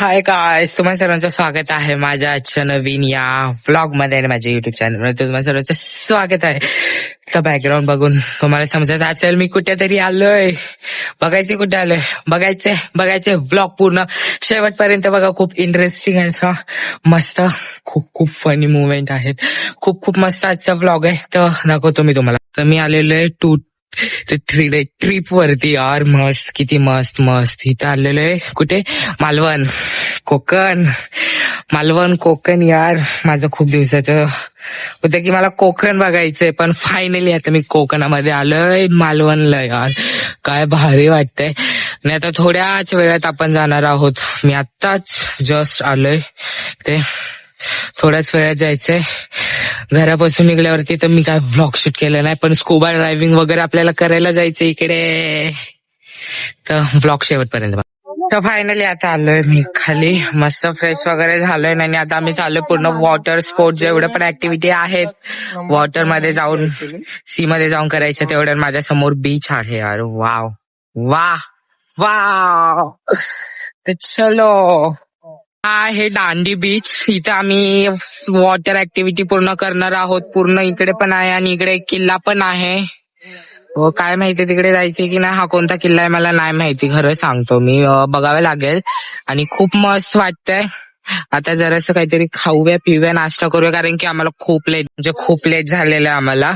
हाय guys तुम्हा सर्वांचं स्वागत आहे माझ्या आजच्या नवीन या व्लॉगमध्ये आणि माझ्या युट्यूब चॅनलमध्ये तुम्हा सर्वांचं स्वागत आहे. तर बॅकग्राऊंड बघून तुम्हाला समजत असेल मी कुठेतरी आलोय. बघायचे कुठे आलोय? बघायचे बघायचे व्लॉग पूर्ण. शेवटपर्यंत बघा खूप इंटरेस्टिंग आहे. असं मस्त खूप खूप फनी मुवमेंट आहेत. खूप खूप मस्त आजचा व्लॉग आहे. तर नको तुम्ही तुम्हाला. तर मी आलेलो आहे टू ते थ्री डे ट्रिप वरती यार मस्त किती मस्त मस्त. इथं आलेलो आहे. कुठे? मालवण. कोकण. मालवण कोकण यार. माझं खूप दिवसाचं होतं की मला कोकण बघायचंय पण फायनली आता मी कोकणामध्ये आलोय. मालवणला यार. काय भारी वाटतंय. आणि आता थोड्याच वेळात आपण जाणार आहोत. मी आत्ताच जस्ट आलोय. ते थोड्याच वेळात जायचंय. घरापासून निघल्यावरती तर मी काय व्लॉग शूट केलं नाही पण स्कुबा ड्रायव्हिंग वगैरे आपल्याला करायला जायचं इकडे. तर ब्लॉग शेवटपर्यंत तर फायनली आता आलोय मी खाली. मस्त फ्रेश वगैरे झालोय आणि आता आम्ही चाललोय पूर्ण वॉटर स्पोर्ट जेवढे पण ऍक्टिव्हिटी आहेत वॉटरमध्ये जाऊन सी मध्ये जाऊन करायचं तेवढ्या माझ्यासमोर बीच आहे यार. वाव वा वा तर चलो. हा आहे दांडी बीच इथं आम्ही वॉटर ऍक्टिव्हिटी पूर्ण करणार आहोत. पूर्ण इकडे पण आहे आणि इकडे एक किल्ला पण आहे. हो काय माहिती तिकडे जायचे की नाही? हा कोणता किल्ला आहे मला नाही माहिती. खरं सांगतो मी. बघावं लागेल. आणि खूप मस्त वाटतंय. आता जरासं काहीतरी खाऊया पिऊया नाश्ता करूया कारण की आम्हाला खूप लेट म्हणजे खूप लेट झालेलं आहे आम्हाला.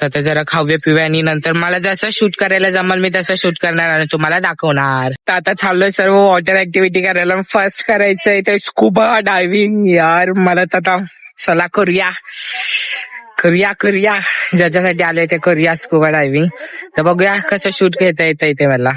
तर आता जरा खाव्या पिव्या आणि नंतर मला जसं शूट करायला जमल मी तसं शूट करणार आणि तुम्हाला दाखवणार. तर आता चाललोय सर्व वॉटर ऍक्टिव्हिटी करायला. फर्स्ट करायचंय ते स्कुबा डायव्हिंग यार. मला तर आता चला करूया. करूया करूया. ज्याच्यासाठी आलोय ते करूया स्कुबा डायव्हिंग तर बघूया कसं शूट घेता येतं इथे मला.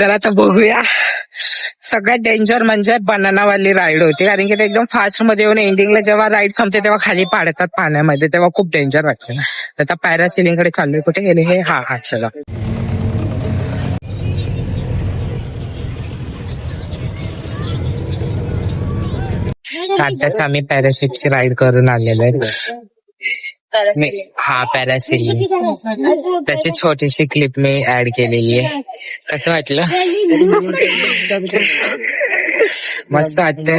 तर आता बघूया. सगळ्यात डेंजर म्हणजे बनानावाली राईड होती. कारण की ते एकदम फास्टमध्ये येऊन एंडिंगला जेव्हा राईड संपते तेव्हा खाली पाडतात पाण्यामध्ये. तेव्हा खूप डेंजर वाटतं. आता पॅरासिलिंगकडे चाललोय कुठे? गेले हे हा हा चला. आताच आम्ही पॅराशूटची राईड करून आलेलो आहे. मी- हा त्याची छोटीशी क्लिप मी ऍड केलेली आहे कसं वाटलं मस्त वाटतंय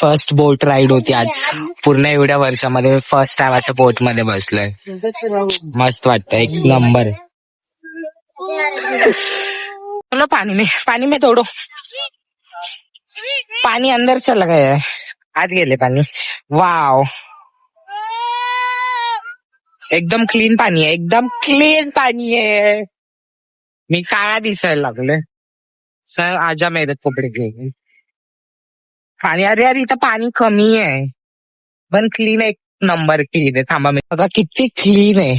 फर्स्ट बोट राईड होती आज. पूर्ण एवढ्या वर्षामध्ये फर्स्ट टाइम असं बोटमध्ये बसलोय. मस्त वाटत एक नंबर चलो पाणी में पाणी में तोडो. पाणी अंदर चला काय आत गेले पाणी. वाव एकदम क्लीन पाणी आहे एकदम क्लीन पाणी आहे. मी काळा दिसायला लागलोय. सर आजा मेहनत कपडे घेऊन आणि अरे अरे इथं पाणी कमी आहे. पण क्लीन एक नंबर क्लीन आहे. थांबा मी बघा किती क्लीन आहे.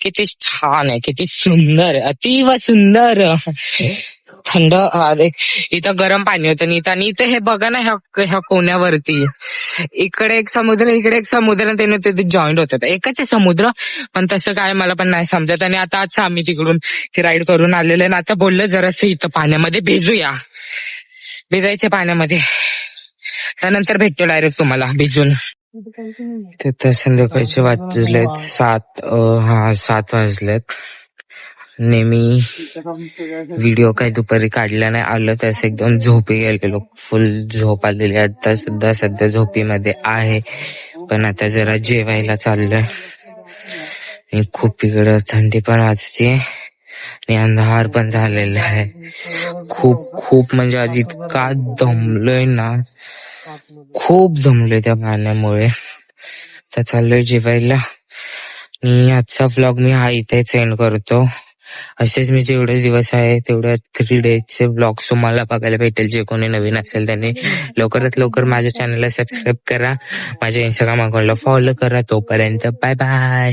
किती छान आहे. किती सुंदर आहे. अतिव सुंदर. थंड अरे इथं गरम पाणी होतं. आणि इथं आणि इथं हे बघा ना ह्या ह्या कोण्यावरती. इकडे एक समुद्र इकडे एक समुद्र त्याने तिथे जॉईंट होतात एकच आहे समुद्र पण तसं काय मला पण नाही समजत. आणि आता आज आम्ही तिकडून ती राईड करून आलेलो आणि आता बोललं जरासं इथं पाण्यामध्ये भिजूया. भिजायचे पाण्यामध्ये. त्यानंतर भेटतो डायरेक्ट तुम्हाला भिजून. तर संध्याकाळचे वाजलेत सात हा सात वाजलेत. नेहमी व्हिडिओ काही दुपारी काढला नाही आलं त्यास एकदम झोपी गेलेलो फुल झोप आलेली आता सुद्धा सध्या झोपीमध्ये आहे. पण आता जरा जेवायला चाललोय. आणि खूप इकडं थंडी पण वाजते. आणि अंधार पण झालेला आहे. खूप खूप म्हणजे आज इतका दमलोय ना. खूप जमलोय त्या पाण्यामुळे तर चाललोय जेवायला. आणि आजचा ब्लॉग मी हा इथेच एंड करतो. असेच मी जेवढे दिवस आहे तेवढ्या थ्री डेजचे ब्लॉग तुम्हाला बघायला भेटेल. जे कोणी नवीन असेल त्यांनी लवकरात लवकर माझ्या चॅनलला सबस्क्राईब करा. माझ्या इंस्टाग्राम अकाउंटला फॉलो करा. तोपर्यंत बाय बाय